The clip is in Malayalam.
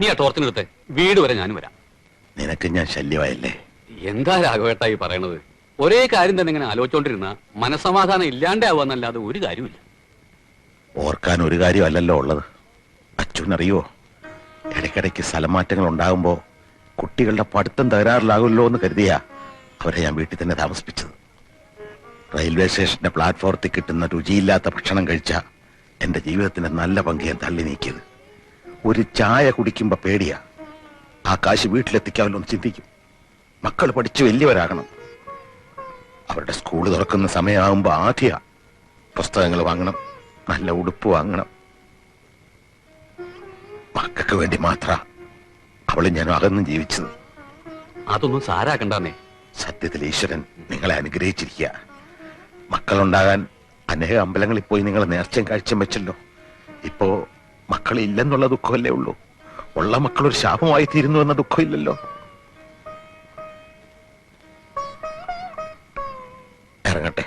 നീ ആ ടോർച്ചിനെടുത്ത് വീട് വരെ ഞാനും വരാം. നിനക്ക് ഞാൻ ശല്യമായല്ലേ? എന്താ രാഘവേട്ട ഈ പറയണത്? ഒരേ കാര്യം തന്നെ ഇങ്ങനെ ആലോചിച്ചോണ്ടിരുന്ന മനസമാധാനം ഇല്ലാണ്ടാവുന്നല്ലാതെ ഒരു കാര്യമില്ല ഓർക്കാൻ ഒരു കാര്യമല്ലല്ലോ ഉള്ളത്. അച്ഛനറിയോ? ഇടയ്ക്കിടയ്ക്ക് സ്ഥലമാറ്റങ്ങൾ ഉണ്ടാകുമ്പോ കുട്ടികളുടെ പഠിത്തം തകരാറിലാകുമല്ലോ എന്ന് കരുതിയാ അവരെ ഞാൻ വീട്ടിൽ തന്നെ താമസിപ്പിച്ചത്. റെയിൽവേ സ്റ്റേഷന്റെ പ്ലാറ്റ്ഫോർത്തിൽ കിട്ടുന്ന രുചിയില്ലാത്ത ഭക്ഷണം കഴിച്ച എന്റെ ജീവിതത്തിന്റെ നല്ല പങ്ക് ഞാൻ തള്ളി നീക്കിയത്. ഒരു ചായ കുടിക്കുമ്പോ പേടിയാ. ആ കാശ് വീട്ടിലെത്തിക്കാമല്ലോ എന്ന് ചിന്തിക്കും. മക്കൾ പഠിച്ച് വലിയവരാകണം. അവരുടെ സ്കൂൾ തുറക്കുന്ന സമയമാകുമ്പോ ആദ്യ പുസ്തകങ്ങൾ വാങ്ങണം നല്ല ഉടുപ്പ് വാങ്ങണം. മക്കൾക്ക് വേണ്ടി മാത്ര അവളും ഞാൻ അകന്നും ജീവിച്ചത്. അതൊന്നും സാരാക്കണ്ടേ സത്യത്തിൽ ഈശ്വരൻ നിങ്ങളെ അനുഗ്രഹിച്ചിരിക്കുക മക്കളുണ്ടാകാൻ അനേക അമ്പലങ്ങളിൽ പോയി നിങ്ങൾ നേർച്ചയും കാഴ്ചയും വെച്ചല്ലോ. ഇപ്പോ മക്കളില്ലെന്നുള്ള ദുഃഖമല്ലേ ഉള്ളൂ? ഉള്ള മക്കൾ ഒരു ശാപമായി തീരുന്നു എന്ന ദുഃഖമില്ലല്ലോ. ഇറങ്ങട്ടെ.